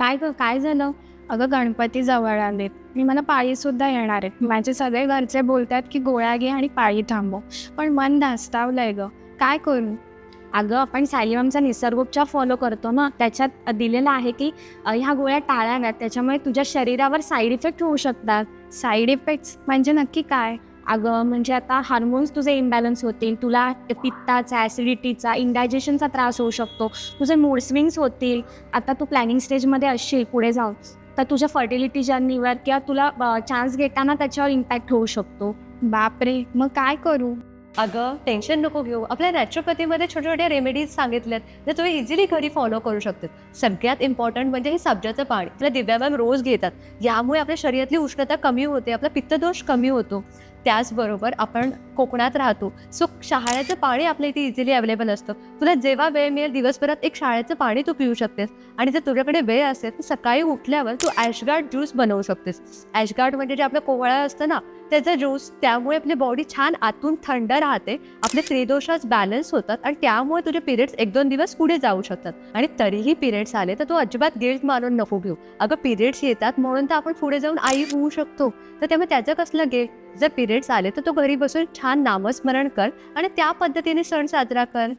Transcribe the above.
काय ग काय झालं? अगं गणपती जवळ आलेत मी मला पाळीसुद्धा येणार आहेत माझे सगळे घरचे बोलतात की गोळ्या घे आणि पाळी थांबव. पण मन धास्तावलंय गं. काय करू? अगं आपण सायलिमचा निसर्गोपचार फॉलो करतो ना? त्याच्यात दिलेलं आहे की ह्या गोळ्या टाळाव्यात. त्याच्यामुळे तुझ्या शरीरावर साईड इफेक्ट होऊ शकतात. साईड इफेक्ट्स म्हणजे नक्की काय? अगं म्हणजे आता हार्मोन्स तुझे इम्बॅलन्स होतील तुला पित्ताचा ॲसिडिटीचा इंडायजेशनचा त्रास होऊ शकतो तुझे मूड स्विंग्स होतील. आता तू प्लॅनिंग स्टेजमध्ये असशील पुढे जाऊन. तर तुझ्या फर्टिलिटी जर्नीवर किंवा तुला चान्स घेताना त्याच्यावर इम्पॅक्ट होऊ शकतो. बापरे मग काय करू? अगं टेन्शन नको घेऊ. आपल्या नॅचरोपॅथीमध्ये छोट्या छोट्या रेमेडीज सांगितल्यात. जे तुम्ही इझिली घरी फॉलो करू शकतात. सगळ्यात इम्पॉर्टंट म्हणजे हे सब्जाचं पाणी. आपल्या दिव्यावर रोज घेतात. यामुळे आपल्या शरीरातली उष्णता कमी होते आपला पित्तदोष कमी होतो. त्याचबरोबर आपण कोकणात राहतो. सो शहाळ्याचं पाणी आपल्या इथे इझिली अवेलेबल असतं. तुला जेव्हा वेळ मिळेल दिवसभरात एक शाळेचं पाणी तू पिऊ शकतेस. आणि जर तुझ्याकडे वेळ असेल तर सकाळी उठल्यावर तू ॲशगार्ड ज्यूस बनवू शकतेस. ॲशगार्ड म्हणजे जे आपलं कोवळा असतं ना त्याचा ज्यूस त्यामुळे आपली बॉडी छान आतून थंड राहते. आपले त्रिदोषाच बॅलन्स होतात आणि त्यामुळे तुझे पिरियड्स एक दोन दिवस पुढे जाऊ शकतात. आणि तरीही पिरियड्स आले तर तू अजिबात गिल्ट मानून नको घेऊ. अगं पिरियड्स येतात म्हणून तर आपण पुढे जाऊन आई होऊ शकतो. तर त्यामुळे त्याचं कसलं गिल्ट जर पिरियड्स आले तर तू घरी बसून छान नामस्मरण कर आणि त्या पद्धतीने सण साजरा कर.